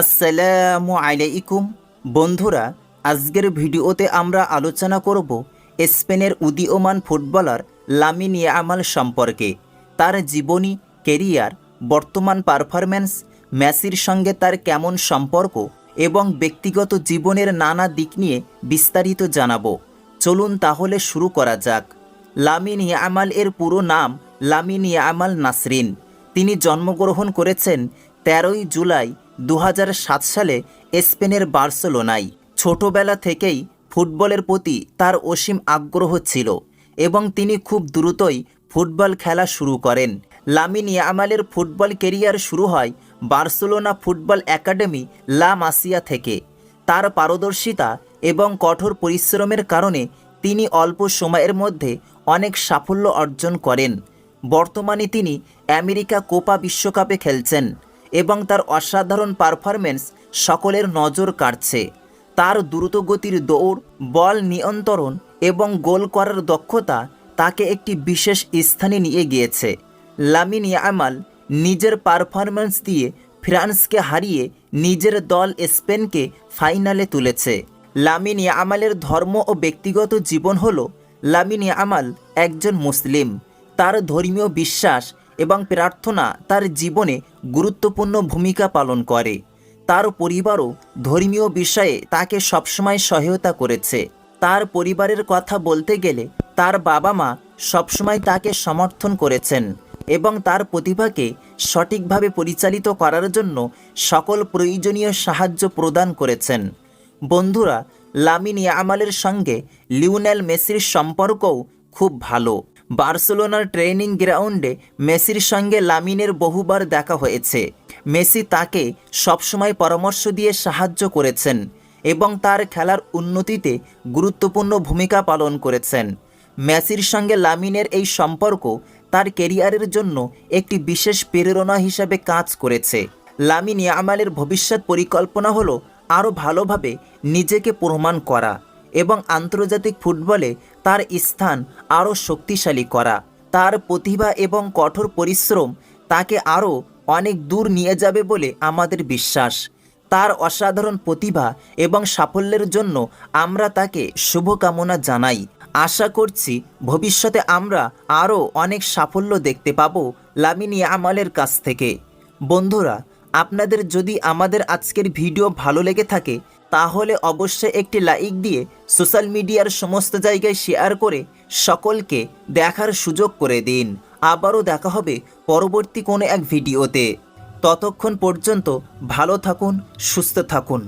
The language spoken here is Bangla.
আসসালামু আলাইকুম। বন্ধুরা, আজকের ভিডিওতে আমরা আলোচনা করব স্পেনের উদীয়মান ফুটবলার লামিন ইয়ামাল সম্পর্কে। তার জীবনী কেরিয়ার বর্তমান পারফরম্যান্স, মেসির সঙ্গে তার কেমন সম্পর্ক এবং ব্যক্তিগত জীবনের নানা দিক নিয়ে বিস্তারিত জানাব। চলুন তাহলে শুরু করা যাক। লামিন ইয়ামাল এর পুরো নাম লামিন ইয়ামাল নাসরিন। তিনি জন্মগ্রহণ করেছেন তেরোই জুলাই দু হাজার সাত সালে স্পেনের বার্সেলোনায় ছোটবেলা থেকেই ফুটবলের প্রতি তার অসীম আগ্রহ ছিল এবং তিনি খুব দ্রুতই ফুটবল খেলা শুরু করেন। লামিন ইয়ামালের ফুটবল কেরিয়ার শুরু হয় বার্সেলোনা ফুটবল একাডেমি লা মাসিয়া থেকে। তার পারদর্শিতা এবং কঠোর পরিশ্রমের কারণে তিনি অল্প সময়ের মধ্যে অনেক সাফল্য অর্জন করেন। বর্তমানে তিনি আমেরিকা কোপা বিশ্বকাপে খেলছেন। এবং তার অসাধারণ পারফরমেন্স সকলের নজর কাড়ছে। তার দ্রুতগতির দৌড়, বল নিয়ন্ত্রণ এবং গোল করার দক্ষতা তাকে একটি বিশেষ স্থানে নিয়ে গিয়েছে। লামিন ইয়ামাল নিজের পারফরম্যান্স দিয়ে ফ্রান্সকে হারিয়ে নিজের দল স্পেনকে ফাইনালে তুলেছে। লামিন ইয়ামালের ধর্ম ও ব্যক্তিগত জীবন হল, লামিন ইয়ামাল একজন মুসলিম। তার ধর্মীয় বিশ্বাস এবং প্রার্থনা তার জীবনে গুরুত্বপূর্ণ ভূমিকা পালন করে। তার পরিবারও ধর্মীয় বিষয়ে তাকে সবসময় সহায়তা করেছে। তার পরিবারের কথা বলতে গেলে তার বাবা মা সবসময় তাকে সমর্থন করেছেন এবং তার প্রতিভাকে সঠিকভাবে পরিচালিত করার জন্য সকল প্রয়োজনীয় সাহায্য প্রদান করেছেন। বন্ধুরা, লামিন ইয়ামালের সঙ্গে লিওনেল মেসির সম্পর্কও খুব ভালো। বার্সেলোনার ট্রেনিং গ্রাউন্ডে মেসির সঙ্গে লামিনের বহুবার দেখা হয়েছে। মেসি তাকে সবসময় পরামর্শ দিয়ে সাহায্য করেছেন এবং তার খেলার উন্নতিতে গুরুত্বপূর্ণ ভূমিকা পালন করেছেন। মেসির সঙ্গে লামিনের এই সম্পর্ক তার কেরিয়ারের জন্য একটি বিশেষ প্রেরণা হিসাবে কাজ করেছে। লামিন ইয়ামালের ভবিষ্যৎ পরিকল্পনা হলো আরও ভালোভাবে নিজেকে প্রমাণ করা। এবং আন্তর্জাতিক ফুটবলে তার স্থান আরও শক্তিশালী করা। তার প্রতিভা এবং কঠোর পরিশ্রম তাকে আরও অনেক দূর নিয়ে যাবে বলে আমাদের বিশ্বাস। তার অসাধারণ প্রতিভা এবং সাফল্যের জন্য আমরা তাকে শুভকামনা জানাই। আশা করছি ভবিষ্যতে আমরা আরও অনেক সাফল্য দেখতে পাবো লামিনী আমালের কাছ থেকে। বন্ধুরা, আপনাদের যদি আমাদের আজকের ভিডিও ভালো লেগে থাকে তাহলে অবশ্যই একটি লাইক দিয়ে সোশ্যাল মিডিয়ার সমস্ত জায়গায় শেয়ার করে সকলকে দেখার সুযোগ করে দিন। আবারও দেখা হবে পরবর্তী কোনো এক ভিডিওতে। ততক্ষণ পর্যন্ত ভালো থাকুন, সুস্থ থাকুন।